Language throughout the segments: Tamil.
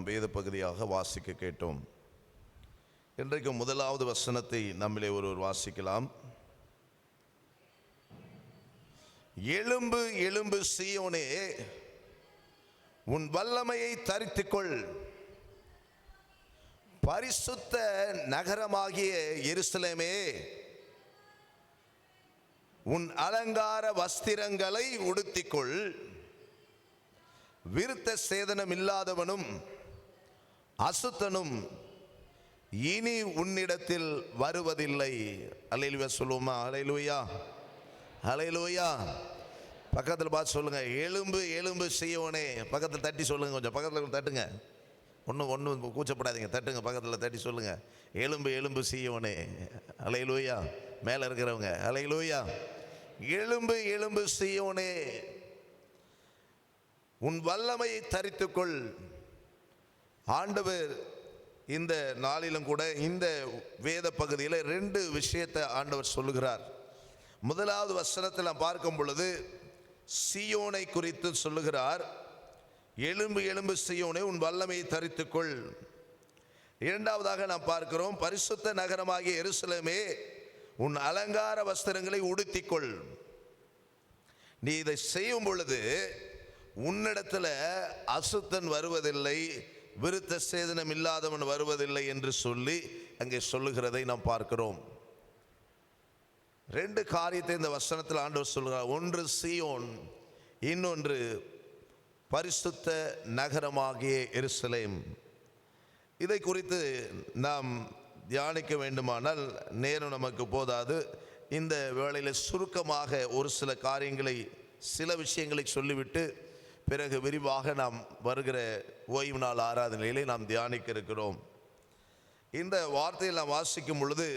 நாம் வேத பகுதியாக வாசிக்க கேட்டோம். இன்றைக்கு முதலாவது வசனத்தை நம்மளே ஒருவர் வாசிக்கலாம். எலும்பு எலும்பு சீயோனே உன் வல்லமையை தரித்துக்கொள். பரிசுத்த நகரமாகிய எருசலேமே உன் அலங்கார வஸ்திரங்களை உடுத்திக்கொள். விருத்த சேதனம் இல்லாதவனும் அசுத்தனும் இனி உன்னிடத்தில் வருவதில்லை. அலையிலுவா சொல்லுவோமா? அலையிலுயா அலையிலுயா பக்கத்தில் பார்த்து சொல்லுங்கள் எலும்பு எலும்பு செய்யவனே. பக்கத்தில் தட்டி சொல்லுங்கள் கொஞ்சம். பக்கத்தில் தட்டுங்க. ஒன்றும் ஒன்றும் கூச்சப்படாதீங்க. தட்டுங்க. பக்கத்தில் தட்டி சொல்லுங்கள் எலும்பு எலும்பு செய்யவனே. அலையிலுயா மேலே இருக்கிறவங்க. அலையிலுயா எலும்பு எலும்பு செய்யவனே. உன் வல்லமையை தரித்துக்கொள். ஆண்டவர் இந்த நாளிலும் கூட இந்த வேத பகுதியில் ரெண்டு விஷயத்தை ஆண்டவர் சொல்லுகிறார். முதலாவது வசனத்தில் நாம் பார்க்கும் பொழுது சியோனை குறித்து சொல்லுகிறார். எலும்பு எலும்பு சியோனை உன் வல்லமையை தரித்துக்கொள். இரண்டாவதாக நாம் பார்க்கிறோம் பரிசுத்த நகரமாகிய எருசலமே உன் அலங்கார வஸ்திரங்களை உடுத்திக்கொள். நீ இதை செய்யும் பொழுது உன்னிடத்தில் அசுத்தன் வருவதில்லை விருத்த சேதனம் இல்லாதவன் வருவதில்லை என்று சொல்லி அங்கே சொல்லுகிறதை நாம் பார்க்கிறோம். ரெண்டு காரியத்தை இந்த வசனத்தில் ஆண்டவர் சொல்கிறார் ஒன்று சியோன் இன்னொன்று பரிசுத்த நகரமாகிய எருசலேம். இதை குறித்து நாம் தியானிக்க வேண்டுமானால் நேரம் நமக்கு போதாது. இந்த வேளையில் சுருக்கமாக ஒரு சில காரியங்களை சில விஷயங்களை சொல்லிவிட்டு பிறகு விரிவாக நாம் வருகிற ஓய்வு நாள் ஆராதனையிலே நாம் தியானிக்க இருக்கிறோம் இந்த வார்த்தையில் நாம் வாசிக்கும் பொழுது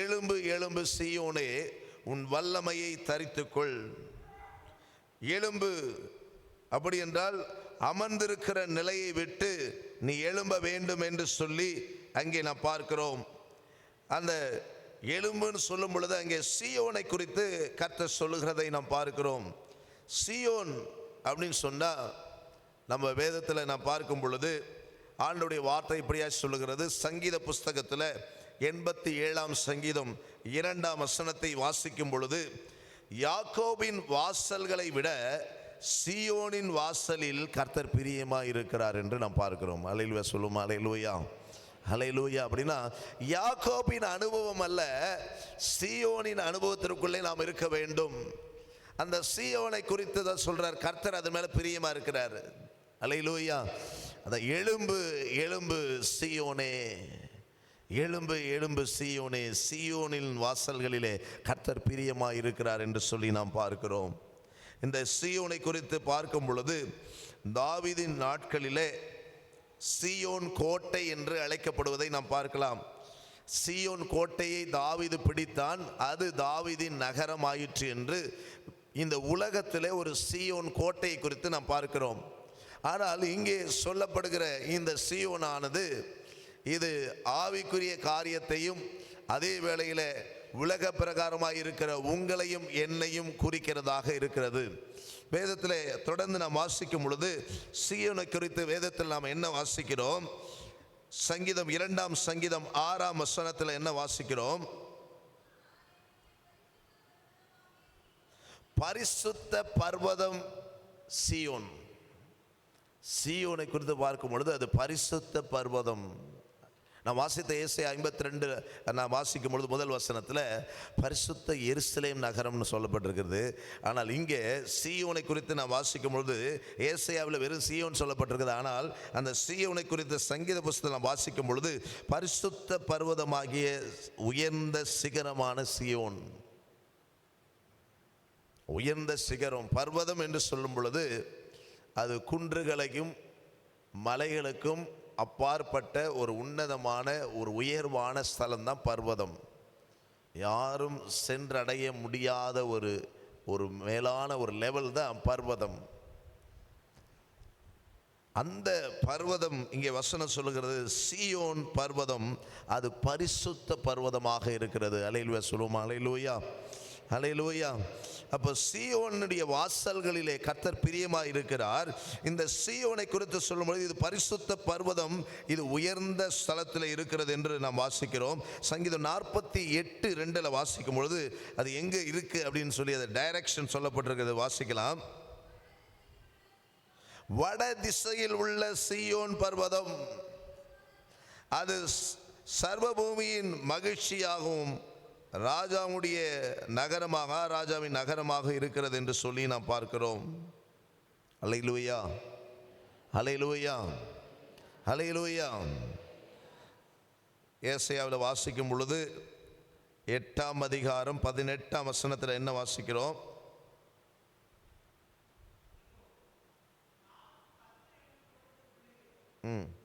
எலும்பு எலும்பு சீயோனே உன் வல்லமையை தரித்துக்கொள். எலும்பு அப்படி என்றால் அமர்ந்திருக்கிற நிலையை விட்டு நீ எழும்ப வேண்டும் என்று சொல்லி அங்கே நாம் பார்க்கிறோம். அந்த எலும்புன்னு சொல்லும் பொழுது அங்கே சீயோனை குறித்து கர்த்தர் சொல்லுகிறதை நாம் பார்க்கிறோம். சீயோன் அப்படின்னு சொன்னால் நம்ம வேதத்தில் நான் பார்க்கும் பொழுது ஆண்டுடைய வார்த்தை இப்படியா சொல்லுகிறது. சங்கீத புஸ்தகத்தில் எண்பத்தி ஏழாம் சங்கீதம் இரண்டாம் வசனத்தை வாசிக்கும் பொழுது யாக்கோபின் வாசல்களை விட சியோனின் வாசலில் கர்த்தர் பிரியமாக இருக்கிறார் என்று நாம் பார்க்கிறோம். அலையிலுவா சொல்லுமா அலையிலுவையா அலையிலூயா அப்படின்னா யாக்கோபின் அனுபவம் அல்ல சியோனின் அனுபவத்திற்குள்ளே நாம் இருக்க வேண்டும். அந்த சியோனை குறித்து தான் சொல்கிறார் கர்த்தர் அது மேலே பிரியமாக இருக்கிறார். அலையிலூயா. அந்த எலும்பு எலும்பு சியோனே எலும்பு எலும்பு சியோனே சியோனின் வாசல்களிலே கர்த்தர் பிரியமாக இருக்கிறார் என்று சொல்லி நாம் பார்க்கிறோம். இந்த சியோனை குறித்து பார்க்கும் பொழுது தாவிதின் நாட்களிலே சியோன் கோட்டை என்று அழைக்கப்படுவதை நாம் பார்க்கலாம். சியோன் கோட்டையை தாவிது பிடித்தான் அது தாவிதின் நகரம் ஆயிற்று என்று இந்த உலகத்தில் ஒரு சியோன் கோட்டையை குறித்து நாம் பார்க்கிறோம். ஆனால் இங்கே சொல்லப்படுகிற இந்த சியோனானது இது ஆவிக்குரிய காரியத்தையும் அதே வேளையில் உலக பிரகாரமாக இருக்கிற உங்களையும் என்னையும் குறிக்கிறதாக இருக்கிறது. வேதத்தில் தொடர்ந்து நாம் வாசிக்கும் பொழுது சீயோனை குறித்து வேதத்தில் நாம் என்ன வாசிக்கிறோம்? சங்கீதம் இரண்டாம் சங்கீதம் ஆறாம் வசனத்தில் என்ன வாசிக்கிறோம்? பரிசுத்த பர்வதம் சியோன். சியோனை குறித்து பார்க்கும் பொழுது அது பரிசுத்த பர்வதம். நான் வாசித்த இயேசை ஐம்பத்தி ரெண்டு நான் வாசிக்கும் பொழுது முதல் வசனத்தில் பரிசுத்த எருசலேம் நகரம்னு சொல்லப்பட்டிருக்கிறது. ஆனால் இங்கே சீயோனை குறித்து நான் வாசிக்கும் பொழுது ஏசையாவில் வெறும் சீயோன் சொல்லப்பட்டிருக்குது. ஆனால் அந்த சீயோனை குறித்த சங்கீத புஸ்தகம் நான் வாசிக்கும் பொழுது பரிசுத்த பர்வதமாகிய உயர்ந்த சிகரமான சியோன். உயர்ந்த சிகரம் பர்வதம் என்று சொல்லும் பொழுது அது குன்றுகளையும் மலைகளுக்கும் அப்பாற்பட்ட ஒரு உன்னதமான ஒரு உயர்வான ஸ்தலம்தான் பர்வதம். யாரும் சென்றடைய முடியாத ஒரு ஒரு மேலான ஒரு லெவல் தான் பர்வதம். அந்த பர்வதம் இங்கே வசனம் சொல்லுகிறது சியோன் பர்வதம் அது பரிசுத்த பர்வதமாக இருக்கிறது. அலையிலுவா சொல்லுவோமா? அலையிலூயா அப்போ சீயோனுடைய வாசல்களிலே கர்த்தர் பிரியமாக இருக்கிறார் இந்த சீயோனை குறித்து சொல்லும்பொழுது இது பரிசுத்த பர்வதம் இது உயர்ந்த ஸ்தலத்தில் இருக்கிறது என்று நாம் வாசிக்கிறோம். சங்கீதம் நாற்பத்தி எட்டு ரெண்டில் வாசிக்கும் பொழுது அது எங்கே இருக்குது அப்படின்னு சொல்லி அது டைரக்ஷன் சொல்லப்பட்டிருக்கிறது. வாசிக்கலாம். வட திசையில் உள்ள சீயோன் பர்வதம் அது ஸ்- சர்வபூமியின் மகிழ்ச்சியாகவும் ராஜாவுடைய நகரமாக ராஜாவின் நகரமாக இருக்கிறது என்று சொல்லி நாம் பார்க்கிறோம். அலையிலுவையா அலையிலுயா அலையிலுயா ஏசையாவில் வாசிக்கும் பொழுது எட்டாம் அதிகாரம் பதினெட்டாம் வசனத்தில் என்ன வாசிக்கிறோம்? ம்.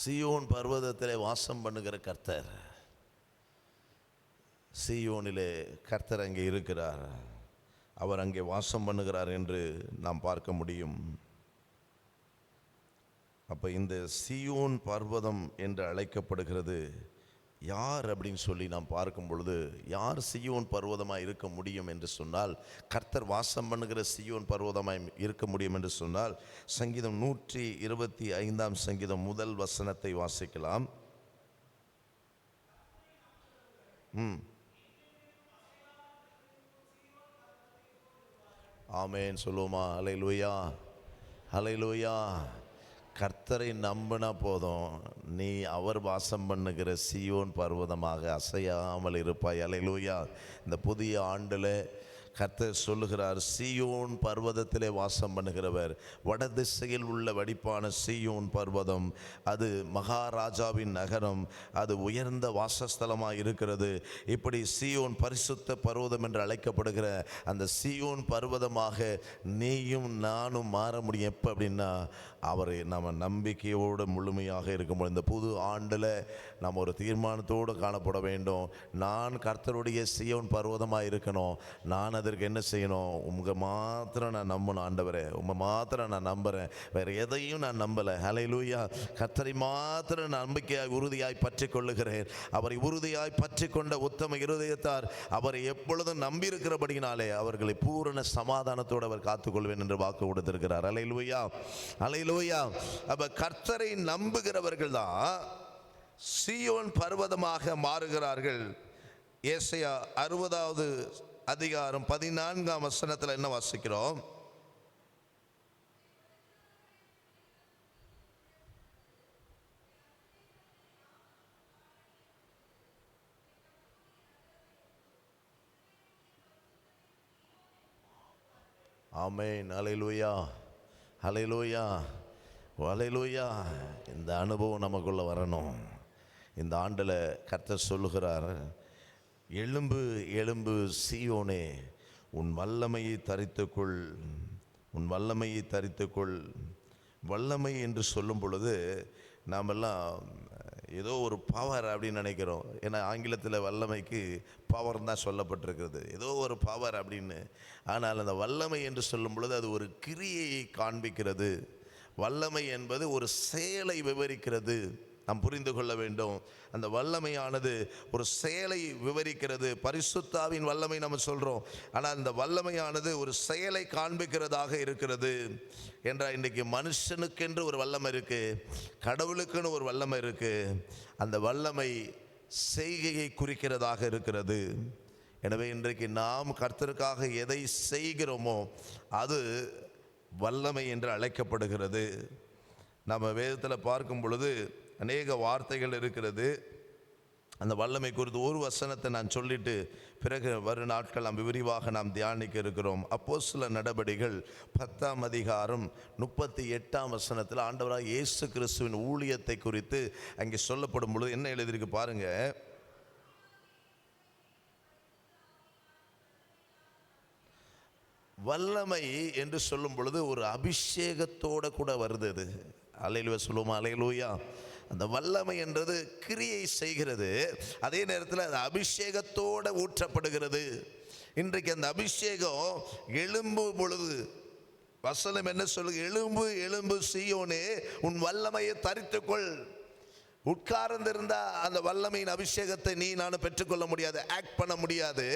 சியோன் பர்வதத்திலே வாசம் பண்ணுகிற கர்த்தர். சியோனிலே கர்த்தர் அங்கே இருக்கிறார். அவர் அங்கே வாசம் பண்ணுகிறார் என்று நாம் பார்க்க முடியும். அப்போ இந்த சியோன் பர்வதம் என்று அழைக்கப்படுகிறது. யார் அப்படின்னு சொல்லி நாம் பார்க்கும் பொழுது யார் சியோன் பர்வதமாக இருக்க முடியும் என்று சொன்னால் கர்த்தர் வாசம் பண்ணுகிற சியோன் பர்வதமாய் இருக்க முடியும் என்று சொன்னால் சங்கீதம் நூற்றி இருபத்தி ஐந்தாம் சங்கீதம் முதல் வசனத்தை வாசிக்கலாம். ம். ஆமேன். சொல்லுவோமா? அலையிலுயா அலையிலுயா கர்த்தரை நம்பினா போதும். நீ அவர் வாசம் பண்ணுகிற சியோன் பர்வதமாக அசையாமல் இருப்பாய். அலையிலூயா இந்த புதிய ஆண்டில் கர்த்தர் சொல்லுகிறார் சீயோன் பர்வதத்திலே வாசம் பண்ணுகிறவர். வடதிசையில் உள்ள வடிப்பான சீயோன் பர்வதம் அது மகாராஜாவின் நகரம் அது உயர்ந்த வாசஸ்தலமாக இருக்கிறது. இப்படி சீயோன் பரிசுத்த பர்வதம் என்று அழைக்கப்படுகிற அந்த சீயோன் பர்வதமாக நீயும் நானும் மாற முடியும். எப்போ அப்படின்னா அவரை நம்ம நம்பிக்கையோடு முழுமையாக இருக்கும்போது இந்த புது ஆண்டில் நம்ம ஒரு தீர்மானத்தோடு காணப்பட வேண்டும். நான் கர்த்தருடைய சியோன் பர்வதமாக இருக்கணும். நான் அதற்கு என்ன செய்யணும்? உங்கள் மாத்திரம் நான் நம்பணும் ஆண்டவரே. உங்க மாத்திரம் நான் நம்புகிறேன் வேறு எதையும் நான் நம்பலை. ஹalleluya கர்த்தரை மாத்திரம் நம்பிக்கையாய் உறுதியாய் பற்றி கொள்ளுகிறேன் அவரை உறுதியாய் பற்றி கொண்ட உத்தம இருதயத்தார் அவரை எப்பொழுதும் நம்பியிருக்கிறபடினாலே அவர்களை பூரண சமாதானத்தோடு அவர் காத்துக்கொள்வேன் என்று வாக்கு கொடுத்திருக்கிறார். அலைலுவையா அலைலுவையா அப்போ கர்த்தரை நம்புகிறவர்கள் தான் சீயோன் பர்வதமாக மாறுகிறார்கள். ஏசையா அறுபதாவது அதிகாரம் பதினான்காம் வசனத்தில் என்ன வாசிக்கிறோம்? ஆமேன். அலையிலூயா அலையிலூயா அலையிலூயா இந்த அனுபவம் நமக்குள்ளே வரணும். இந்த ஆண்டில் கர்த்தர் சொல்லுகிறார் எலும்பு எலும்பு சீயோனே உன் வல்லமையை தரித்துக்கொள் உன் வல்லமையை தரித்துக்கொள். வல்லமை என்று சொல்லும் பொழுது நாமெல்லாம் ஏதோ ஒரு பவர் அப்படின்னு நினைக்கிறோம். ஏன்னா ஆங்கிலத்தில் வல்லமைக்கு பவர் தான் சொல்லப்பட்டிருக்கிறது. ஏதோ ஒரு பவர் அப்படின்னு. ஆனால் அந்த வல்லமை என்று சொல்லும் பொழுது அது ஒரு கிரியையை காண்பிக்கிறது. வல்லமை என்பது ஒரு செயலை விவரிக்கிறது. நாம் புரிந்து கொள்ள வேண்டும். அந்த வல்லமையானது ஒரு செயலை விவரிக்கிறது. பரிசுத்தாவின் வல்லமை நம்ம சொல்கிறோம் ஆனால் அந்த வல்லமையானது ஒரு செயலை காண்பிக்கிறதாக இருக்கிறது. என்றால் இன்றைக்கி மனுஷனுக்கென்று ஒரு வல்லமை இருக்குது கடவுளுக்குன்னு ஒரு வல்லமை இருக்குது அந்த வல்லமை செய்கையை குறிக்கிறதாக இருக்கிறது. எனவே இன்றைக்கு நாம் கர்த்தருக்காக எதை செய்கிறோமோ அது வல்லமை என்று அழைக்கப்படுகிறது. நம்ம வேதத்தில் பார்க்கும் பொழுது அநேக வார்த்தைகள் இருக்கிறது. அந்த வல்லமை குறித்து ஒரு வசனத்தை நான் சொல்லிட்டு பிறகு வரும் நாட்கள் நாம் விரிவாக நாம் தியானிக்க இருக்கிறோம். அப்போ சில நடபடிகள் பத்தாம் அதிகாரம் முப்பத்தி எட்டாம் வசனத்தில் ஆண்டவராக இயேசு கிறிஸ்துவின் ஊழியத்தை குறித்து அங்கே சொல்லப்படும் பொழுது என்ன எழுதியிருக்கு பாருங்க. வல்லமை என்று சொல்லும் பொழுது ஒரு அபிஷேகத்தோட கூட வருது அது. அலையிலுவ சொல்லுவோமா? அலையிலூயா அந்த வல்லமை என்றது கிரியை செய்கிறது. அதே நேரத்தில் அது அபிஷேகத்தோடு ஊற்றப்படுகிறது. இன்றைக்கு அந்த அபிஷேகம் எழும்பு பொழுது வசனம் என்ன சொல்லுங்க எலும்பு எலும்பு சீயோனே உன் வல்லமையை தரித்துக்கொள். உட்கார்ந்திருந்தா அந்த வல்லமையின் அபிஷேகத்தை நீ நான் பெற்றுக்கொள்ள முடியாது ஆக்ட் பண்ண முடியாது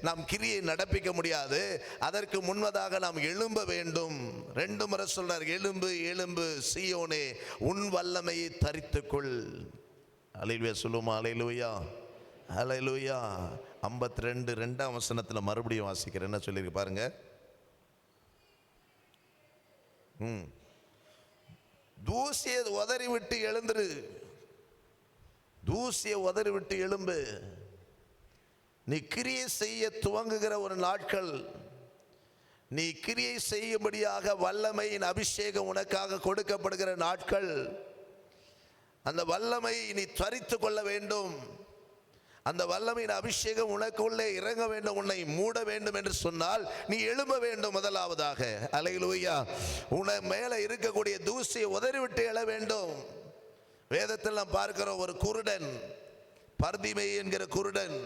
நாம் கிரியை நடப்பிக்க முடியாது அதற்கு முன்வதாக நாம் எழும்ப வேண்டும். ரெண்டு முறை சொல்றார் எலும்பு எலும்பு சீயோனே உன் வல்லமையை தரித்துக்கொள். அலையிலுயா சொல்லுமா அலையிலுயா அலையிலுயா ஐம்பத்தி ரெண்டு ரெண்டாம் வசனத்தில் மறுபடியும் வாசிக்கிறேன் என்ன சொல்லியிருக்கு பாருங்க. ம். தூசியை உதறி விட்டு எழுந்துரு. தூசியை உதறி விட்டு எழும்பு. நீ கிரியை செய்ய துவங்குகிற ஒரு நாட்கள். நீ கிரியை செய்யும்படியாக வல்லமையின் அபிஷேகம் உனக்காக கொடுக்கப்படுகிற நாட்கள். அந்த வல்லமை நீ தரித்து கொள்ள வேண்டும். அந்த வல்லமையின் அபிஷேகம் உனக்குள்ளே இறங்க வேண்டும் உன்னை மூட வேண்டும் என்று சொன்னால் நீ எழும்ப வேண்டும் முதலாவதாக. அலையிலுயா. உன மேலே இருக்கக்கூடிய தூசியை உதறிவிட்டு எழ வேண்டும். வேதத்தில் நாம் பார்க்கிறோம் ஒரு குருடன் பர்திமை என்கிற குருடன்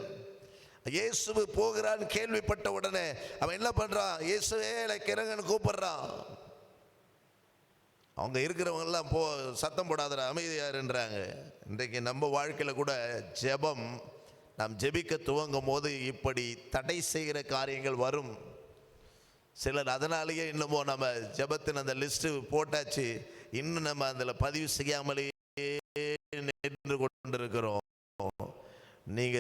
இயேசுவு போகிறான் கேள்விப்பட்ட உடனே அவன் என்ன பண்ணுறான் இயேசுவே எனக்கு இறங்கன்னு கூப்பிடுறான். அவங்க இருக்கிறவங்கெல்லாம் போ சத்தம் போடாதடா அமைதியாருன்றாங்க இன்றைக்கு நம்ம வாழ்க்கையில் கூட ஜெபம் நாம் ஜெபிக்க துவங்கும் போது இப்படி தடை செய்கிற காரியங்கள் வரும். சிலர் அதனாலேயே இன்னமும் நம்ம ஜெபத்தின் அந்த லிஸ்ட்டு போட்டாச்சு. இன்னும் நம்ம அதில் பதிவு செய்யாமலே நின்று கொண்டிருக்கிறோம். நீங்க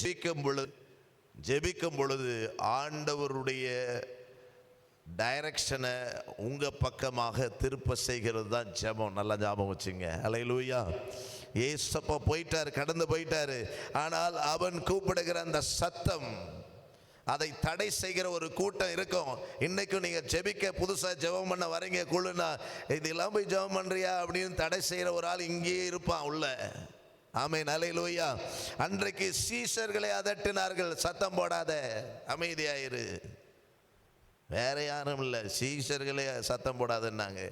ஜெபிக்கும் பொழுது ஜெபிக்கும் பொழுது ஆண்டவருடைய டைரக்ஷனை உங்க பக்கமாக திருப்ப செய்கிறது தான் ஜெபம். நல்லா ஞாபகம் வச்சுங்க. அலையிலூயா ஏசப்பா போயிட்டாரு கடந்து போயிட்டாரு. ஆனால் அவன் கூப்பிடுகிற அந்த சத்தம் அதை தடை செய்கிற ஒரு கூட்டம் இருக்கும். இன்னைக்கும் நீங்கள் ஜெபிக்க புதுசாக ஜெபம் பண்ண வரீங்க குழுனா இதெல்லாம் போய் ஜெபம் பண்ணுறியா அப்படின்னு தடை செய்கிற ஒரு ஆள் இங்கேயே இருப்பான் உள்ள. ஆமை நலையிலோயா அன்றைக்கு சீசர்களை அதட்டினார்கள் சத்தம் போடாத அமைதியாயிரு. வேற யாரும் இல்லை சீசர்களே சத்தம் போடாதுன்னாங்க.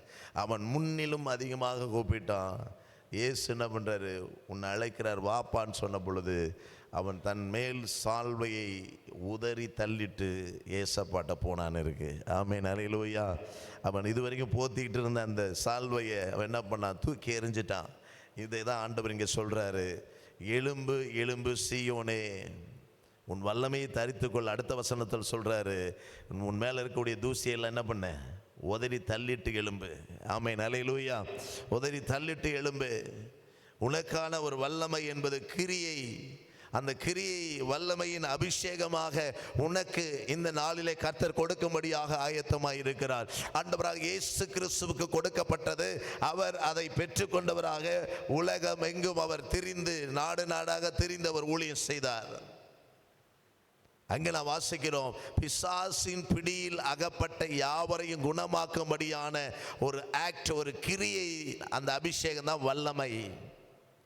அவன் முன்னிலும் அதிகமாக கூப்பிட்டான். இயேசு என்ன பண்ணுறாரு உன்னை அழைக்கிறார் வாப்பான்னு சொன்ன பொழுது அவன் தன் மேல் சால்வையை உதறி தள்ளிட்டு ஏசப்பாட்ட போனான்னு இருக்கு. ஆமே நலையிலோயா அவன் இது வரைக்கும் போத்திக்கிட்டு இருந்த அந்த சால்வையை அவன் என்ன பண்ணான்? தூக்கி எறிஞ்சிட்டான். இதை தான் ஆண்டவர் இங்கே சொல்கிறாரு எலும்பு எலும்பு சீயோனே உன் வல்லமையை தரித்துக்கொள். அடுத்த வசனத்தில் சொல்கிறாரு உன் மேலே இருக்கக்கூடிய தூசியெல்லாம் என்ன பண்ணேன் உதறி தள்ளிட்டு எலும்பு ஆமை நலையிலூயா உதறி தள்ளிட்டு எலும்பு உனக்கான ஒரு வல்லமை என்பது கிரியை. அந்த கிரியை வல்லமையின் அபிஷேகமாக உனக்கு இந்த நாளிலே கர்த்தர் கொடுக்கும்படியாக ஆயத்தமாய் இருக்கிறார். அண்டவராக இயேசு கிறிஸ்துவுக்கு கொடுக்கப்பட்டது. அவர் அதை பெற்றுக்கொண்டவராக உலகம் எங்கும் அவர் திரிந்து நாடு நாடாக திரிந்து அவர் ஊழியம் செய்தார். அங்கே நான் வாசிக்கிறோம். பிசாசின் பிடியில் அகப்பட்ட யாவரையும் குணமாக்கும்படியான ஒரு ஆக்ட் ஒரு கிரியை அந்த அபிஷேகம் தான் வல்லமை.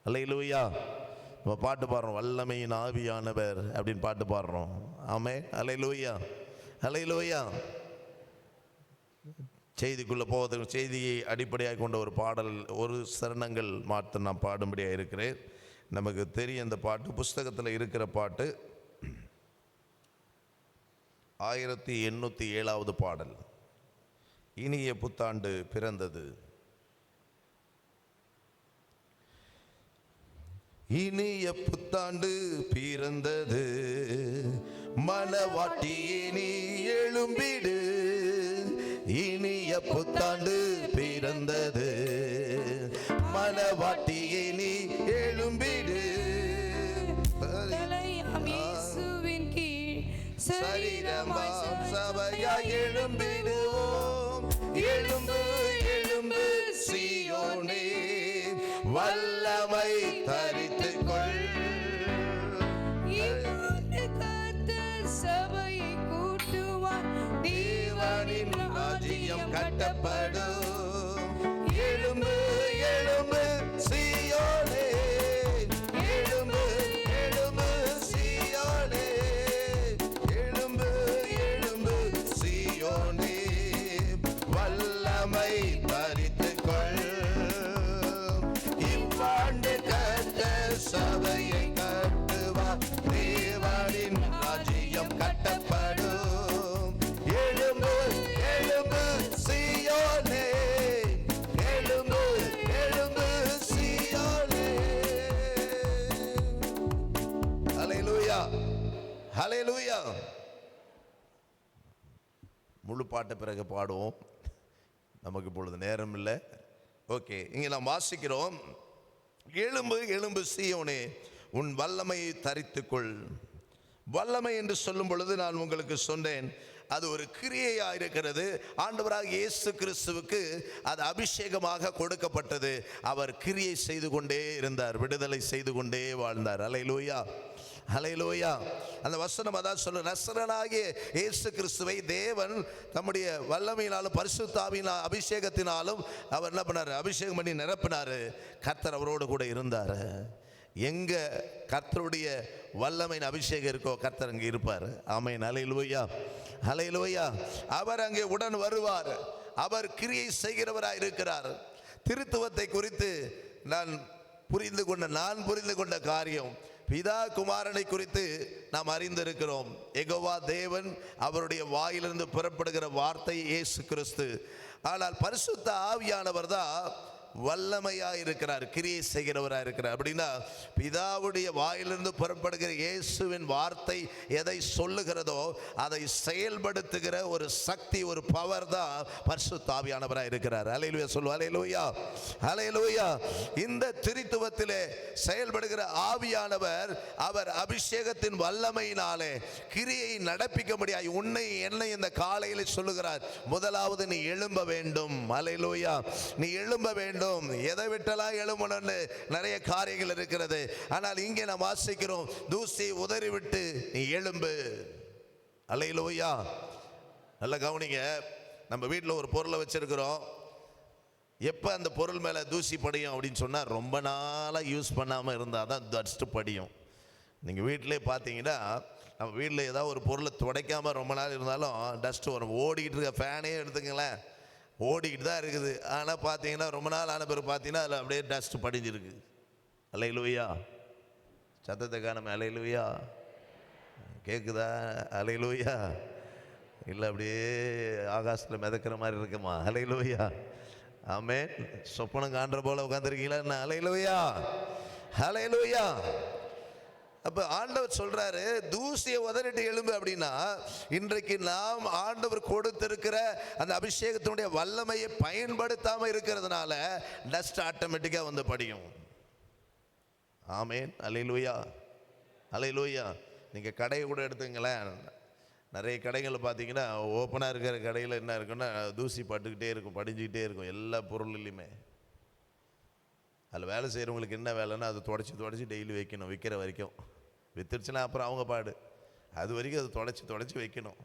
அல்லையிலூயா நம்ம பாட்டு பாடுறோம். வல்லமையின் ஆவியானவர் அப்படின்னு பாட்டு பாடுறோம். ஆமே அலையிலூயா அலையிலூயா செய்திக்குள்ளே போவதற்கு செய்தியை அடிப்படையாக கொண்ட ஒரு பாடல் ஒரு சரணங்கள் மாற்ற நான் பாடும்படியாக இருக்கிறேன். நமக்கு தெரியும் அந்த பாட்டு புஸ்தகத்தில் இருக்கிற பாட்டு. ஆயிரத்தி எண்ணூற்றி ஏழாவது பாடல். இனிய புத்தாண்டு பிறந்தது. இனிய புத்தாண்டு பிறந்தது. மனவாட்டி இனி எழும்பிடு. இனிய புத்தாண்டு பிறந்தது. மனவாட்டி நீ எழு சரீரமாய் சபையாய் எழும்பிடுவோம். எழும்பு எழும்பு சீயோனே வல்லமை தரித்துக் கொள் சபையை கூட்டுவார் தேவனின் ராஜ்யம் கட்டப்படும். பிறகு பாடுவோம். நமக்கு இப்பொழுது நேரம் இல்லை. ஓகே இங்கே நாம் வாசிக்கிறோம். எலும்பு எலும்பு சீயோனே உன் வல்லமையை தரித்துக்கொள். வல்லமை என்று சொல்லும் பொழுது நான் உங்களுக்கு சொன்னேன் அது ஒரு கிரியையாக இருக்கிறது. ஆண்டவராக இயேசு கிறிஸ்துவுக்கு அது அபிஷேகமாக கொடுக்கப்பட்டது. அவர் கிரியை செய்து கொண்டே இருந்தார். விடுதலை செய்து கொண்டே வாழ்ந்தார். அலையிலூயா ஹலையிலோயா அந்த வசனம் அதான் சொல்ல நசரனாகிய இயேசு கிறிஸ்துவை தேவன் தம்முடைய வல்லமையினாலும் பரிசுத்தாவினால் அபிஷேகத்தினாலும் அவர் என்ன பண்ணார்? அபிஷேகம் பண்ணி நிரப்பினார். கர்த்தர் அவரோடு கூட இருந்தார். எங்கே கர்த்தருடைய வல்லமையின் அபிஷேகம் இருக்கோ கர்த்தர் அங்கே இருப்பார். ஆமையின் அலையிலுவையா அலையிலுவையா அவர் அங்கே உடன் வருவார். அவர் கிரியை செய்கிறவராக இருக்கிறார். திருத்துவத்தை குறித்து நான் புரிந்து கொண்ட நான் புரிந்து கொண்ட காரியம் பிதா குமாரனை குறித்து நாம் அறிந்திருக்கிறோம். எகோவா தேவன் அவருடைய வாயிலிருந்து புறப்படுகிற வார்த்தை இயேசு கிறிஸ்து. ஆனால் பரிசுத்த ஆவியானவர் தான் வல்லமையா இருக்கிறார் கிரியை செய்கிறவராக இருக்கிறார். அப்படின்னா பிதாவுடைய வாயிலிருந்து புறப்படுகிற இயேசுவின் வார்த்தை எதை சொல்லுகிறதோ அதை செயல்படுத்துகிற ஒரு சக்தி ஒரு பவர் தான் பர்சு தாவியானவராக இருக்கிறார். அலையிலுயா சொல்லுவா அலையிலுயா அலையிலுயா இந்த திரித்துவத்திலே செயல்படுகிற ஆவியானவர் அவர் அபிஷேகத்தின் வல்லமையினாலே கிரியை நடப்பிக்க முடியாது உன்னை என்னை இந்த காலையில் சொல்லுகிறார். முதலாவது நீ எழும்ப வேண்டும். அலையிலுயா நீ எழும்ப வேண்டும். எதை விட்டெல்லாம் எழும்பணும்னு நிறைய காரியங்கள் இருக்கிறது. ஆனால் இங்கே நாம் வாசிக்கிறோம் தூசி உதறிவிட்டு நீ எழும்பு. அல்லையிலோயா நல்ல கவனிங்க நம்ம வீட்டில் ஒரு பொருளை வச்சிருக்கிறோம். எப்போ அந்த பொருள் மேலே தூசி படியும் அப்படின்னு சொன்னால் ரொம்ப நாளாக யூஸ் பண்ணாமல் இருந்தால் தான் டஸ்ட்டு படியும். நீங்கள் வீட்டிலே பார்த்தீங்கன்னா நம்ம வீட்டில் ஏதாவது ஒரு பொருளை துடைக்காமல் ரொம்ப நாள் இருந்தாலும் டஸ்ட்டு வரும். ஓடிக்கிட்டு இருக்க ஃபேனே எடுத்துங்களேன் ஓடிக்கிட்டு தான் இருக்குது. ஆனால் பார்த்தீங்கன்னா ரொம்ப நாள் ஆன பிறகு பார்த்தீங்கன்னா அதில் அப்படியே டஸ்ட் படிஞ்சிருக்கு. அலையிலுவையா சத்தத்தை காணாம அலையிலுவையா கேட்குதா அலையிலுவையா இல்லை அப்படியே ஆகாசத்தில் மிதக்கிற மாதிரி இருக்குமா? அலையிலுவையா ஆமே சொப்பனம் காண்ற போல உட்காந்துருக்கீங்களா என்ன? அலையிலுவையா அலையிலுவையா அப்போ ஆண்டவர் சொல்கிறாரு தூசியை உதறிட்டு எலும்பு அப்படின்னா இன்றைக்கு நாம் ஆண்டவர் கொடுத்திருக்கிற அந்த அபிஷேகத்தினுடைய வல்லமையை பயன்படுத்தாமல் இருக்கிறதுனால டஸ்ட் ஆட்டோமேட்டிக்காக வந்து படியும். ஆமேன். அலையிலூயா அலையிலூயா நீங்கள் கடையை கூட எடுத்துங்களேன் நிறைய கடைகள் பார்த்தீங்கன்னா ஓப்பனாக இருக்கிற கடையில் என்ன இருக்குன்னா தூசி பட்டுக்கிட்டே இருக்கும் படிஞ்சுக்கிட்டே இருக்கும் எல்லா பொருள்லையுமே. அதில் வேலை செய்கிறவங்களுக்கு என்ன வேலைன்னா அதை தொடச்சி தொடச்சி டெய்லி வைக்கணும் விற்கிற வரைக்கும். வித்துருச்சுன்னா அப்புறம் அவங்க பாடு. அது வரைக்கும் அது தொடச்சி தொடச்சி வைக்கணும்.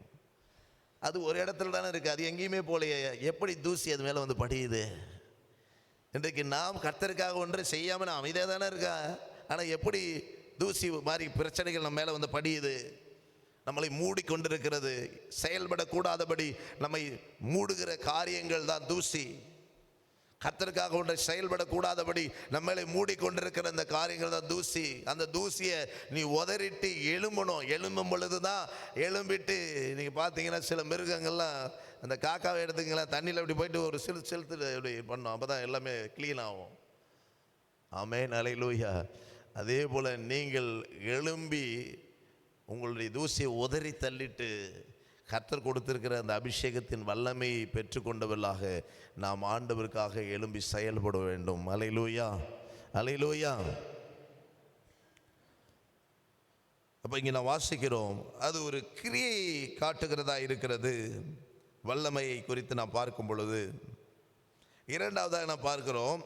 அது ஒரு இடத்துல தானே இருக்குது அது எங்கேயுமே போலையே. எப்படி தூசி அது மேலே வந்து படியுது? இன்றைக்கு நாம் கர்த்தருக்காக ஒன்று செய்யாமல் நாம் அமைதியாக தானே இருக்கா? ஆனால் எப்படி தூசி மாதிரி பிரச்சனைகள் நம்ம மேலே வந்து படியுது? நம்மளை மூடிக்கொண்டிருக்கிறது. செயல்படக்கூடாதபடி நம்மை மூடுகிற காரியங்கள் தான் தூசி. கத்தருக்காக ஒன்றை செயல்படக்கூடாதபடி நம்மளை மூடிக்கொண்டிருக்கிற அந்த காரியங்கள் தான் தூசி. அந்த தூசியை நீ உதறிட்டு எழும்பணும். எழும்பும் பொழுது தான் எழும்பிட்டு நீங்கள் பார்த்தீங்கன்னா சில மிருகங்கள்லாம் அந்த காக்காவை எடுத்துக்கலாம் தண்ணியில் அப்படி போயிட்டு ஒரு சிலு செலுத்து இப்படி பண்ணோம். அப்போ தான் எல்லாமே க்ளீன் ஆகும். ஆமே நலையிலூயா அதே போல் நீங்கள் எழும்பி உங்களுடைய தூசியை உதறி தள்ளிட்டு கர்த்தர் கொடுத்திருக்கிற அந்த அபிஷேகத்தின் வல்லமையை பெற்றுக்கொண்டவர்களாக நாம் ஆண்டவருக்காக எழும்பி செயல்பட வேண்டும். அலையிலூயா அலையிலூயா அப்போ இங்கே நான் வாசிக்கிறோம். அது ஒரு கிரியை காட்டுகிறதா இருக்கிறது. வல்லமையை குறித்து நான் பார்க்கும் பொழுது. இரண்டாவதாக நான் பார்க்கிறோம்.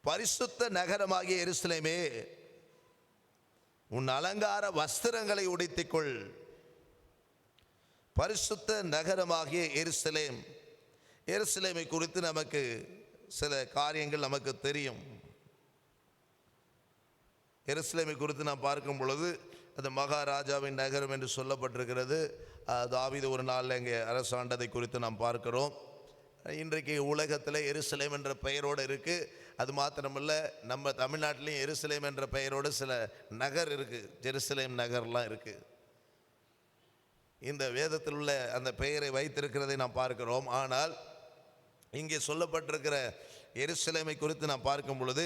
பரிசுத்த நகரமாகிய எருசலேமே உன் அலங்கார வஸ்திரங்களை உடைத்துக்கொள் பரிசுத்த நகரமாகிய எருசலேம். எருசலேமை குறித்து நமக்கு சில காரியங்கள் நமக்கு தெரியும். எருசலேமை குறித்து நாம் பார்க்கும் பொழுது அது மகாராஜாவின் நகரம் என்று சொல்லப்பட்டிருக்கிறது. தாவித ஒரு நாளில் இங்கே அரசாண்டதை குறித்து நாம் பார்க்கிறோம். இன்றைக்கு உலகத்தில் எருசலேம் என்ற பெயரோடு இருக்குது அது மாத்திரமில்லை நம்ம தமிழ்நாட்டிலையும் எருசலேம் என்ற பெயரோடு சில நகர் இருக்குது ஜெருசலேம் நகர்லாம் இருக்குது இந்த வேதத்தில் உள்ள அந்த பெயரை வைத்திருக்கிறதை நாம் பார்க்கிறோம். ஆனால் இங்கே சொல்லப்பட்டிருக்கிற எருசலேமை குறித்து நாம் பார்க்கும் பொழுது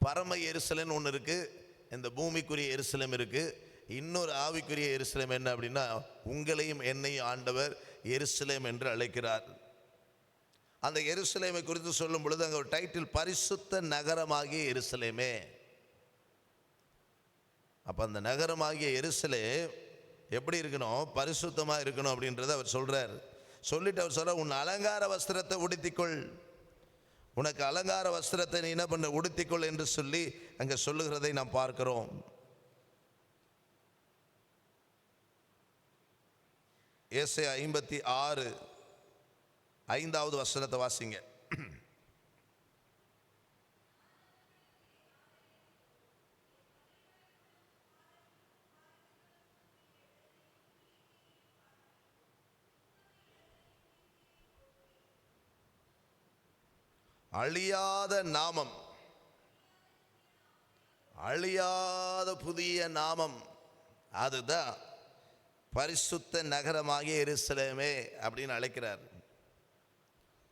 பரம எருசலேன்னு ஒன்று இருக்குது இந்த பூமிக்குரிய எருசலேம் இருக்குது இன்னொரு ஆவிக்குரிய எருசலேம் என்ன அப்படின்னா உங்களையும் என்னையும் ஆண்டவர் எருசலேம் என்று அழைக்கிறார். அந்த எருசலேமை குறித்து சொல்லும் பொழுது அங்கே ஒரு டைட்டில் பரிசுத்த நகரமாகிய எருசலேமே. அப்போ அந்த நகரமாகிய எருசலேம் எப்படி இருக்கணும்? பரிசுத்தமாக இருக்கணும் அப்படின்றத அவர் சொல்கிறார் சொல்லிட்டு அவர் சொல்ற உன் அலங்கார வஸ்திரத்தை உடுத்திக்கொள். உனக்கு அலங்கார வஸ்திரத்தை நீ என்ன பண்ண? உடுத்திக்கொள் என்று சொல்லி அங்கே சொல்லுகிறதை நாம் பார்க்கிறோம். ஏசை ஐம்பத்தி ஆறு ஐந்தாவது வசனத்தை வாசிங்க. அழியாத நாமம். அழியாத புதிய நாமம். அதுதான் பரிசுத்த நகரமாகிய எருசலேமே அப்படின்னு அழைக்கிறார்.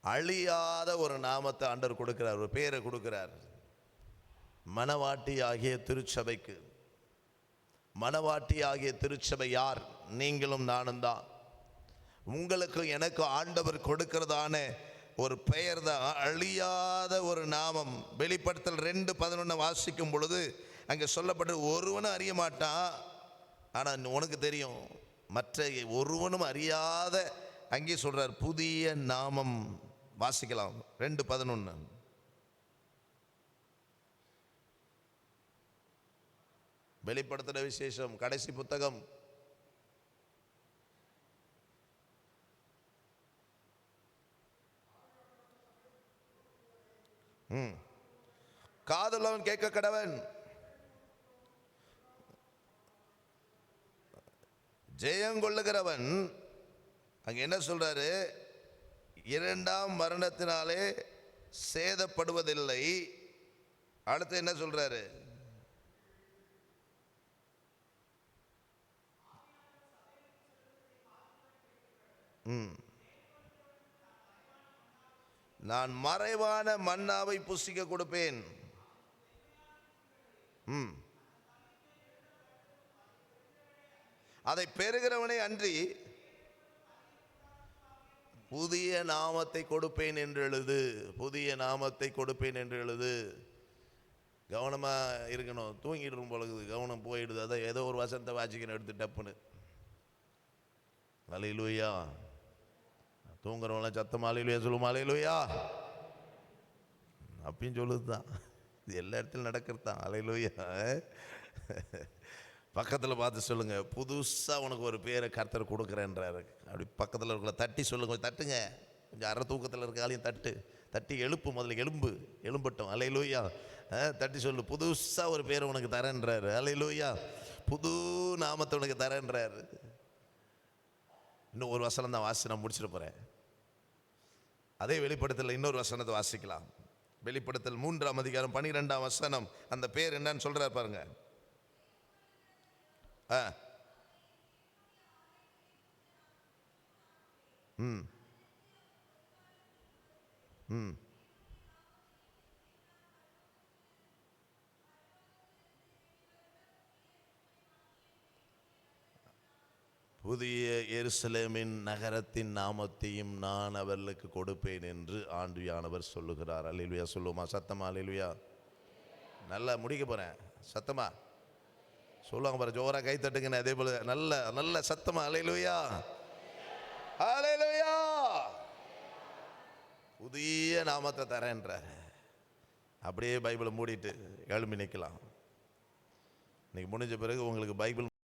அழியாத ஒரு நாமத்தை ஆண்டர் கொடுக்கிறார் ஒரு பேரை கொடுக்கிறார். மணவாட்டி ஆகிய திருச்சபைக்கு. மணவாட்டி ஆகிய திருச்சபை யார்? நீங்களும் நானும் தான் உங்களுக்கும் எனக்கும் ஆண்டவர் கொடுக்கிறதான ஒரு பெயர் தான் அழியாத ஒரு நாமம். வெளிப்படுத்தல் ரெண்டு பதினொன்று வாசிக்கும் பொழுது அங்கே சொல்லப்பட்டு ஒருவனும் அறிய மாட்டான். ஆனால் உனக்கு தெரியும் மற்ற ஒருவனும் அறியாத அங்கே சொல்கிறார் புதிய நாமம். வாசிக்கலாம் ரெண்டு பதினொன்று வெளிப்படுத்துகிற விசேஷம் கடைசி புத்தகம் ம். காதுள்ளவன் கேட்க கடவன். ஜெயங்கொள்ளுகிறவன் அங்க என்ன சொல்றாரு? இரண்டாம் மரணத்தினாலே சேதப்படுவதில்லை. அடுத்து என்ன சொல்றாரு? ம். நான் மறைவான மன்னாவை புசிக்க கொடுப்பேன். ம். அதை பெறுகிறவனே அன்றி புதிய நாமத்தை கொடுப்பேன் என்று எழுது புதிய நாமத்தை கொடுப்பேன் என்று எழுது. கவனமாக இருக்கணும். தூங்கிட்டு பொழுது கவனம் போயிடுது. அதான் ஏதோ ஒரு வசந்த வாசிக்கணும் எடுத்து டப்புன்னு. அலையிலூயா தூங்குறவங்களாம் சத்தம் அலையிலுயா சொல்லுமா அலையிலுயா அப்பயும் சொல்லுது தான் இது எல்லா இடத்துலையும் நடக்கிறது தான் அலையிலுயா பக்கத்தில் பார்த்து சொல்லுங்கள் புதுசாக உனக்கு ஒரு பேரை கர்த்தர் கொடுக்குறேன்றாரு. அப்படி பக்கத்தில் இருக்கிற தட்டி சொல்லுங்க கொஞ்சம் தட்டுங்க. கொஞ்சம் அரை தூக்கத்தில் இருக்காலையும் தட்டு. தட்டி எழுப்பு முதல்ல எலும்பு எலும்பட்டும் அலையிலூயா தட்டி சொல்லு புதுசாக ஒரு பேரை உனக்கு தரேன்றாரு. அலையிலூயா புது நாமத்தை உனக்கு தரேன்றாரு. இன்னும் ஒரு வசனம் தான் வாசி நான் முடிச்சிட போகிறேன் அதே வெளிப்படத்தில் இன்னொரு வசனத்தை வாசிக்கலாம். வெளிப்படுத்தல் மூன்றாம் அதிகாரம் பனிரெண்டாம் வசனம். அந்த பேர் என்னன்னு சொல்கிறார் பாருங்க. ஆ. ம். ம். புதிய எருசலேமின் நகரத்தின் நாமத்தையும் நான் அவர்களுக்கு கொடுப்பேன் என்று ஆண்டியானவர் சொல்லுகிறார். அல்லேலுயா சொல்லுமா சத்தமா அல்லேலுயா? நல்லா முடிக்க போறேன். சத்தமா? சொல்லுவாங்க பாரு ஜோரா கை தட்டுங்கன்னு அதே போல நல்ல நல்ல சத்தமா அலையிலுயா அலையிலுயா புதிய நாமத்தை தரேன்ற அப்படியே பைபிளை மூடிட்டு எழும்பி நிற்கலாம். இன்னைக்கு முடிஞ்ச பிறகு உங்களுக்கு பைபிள்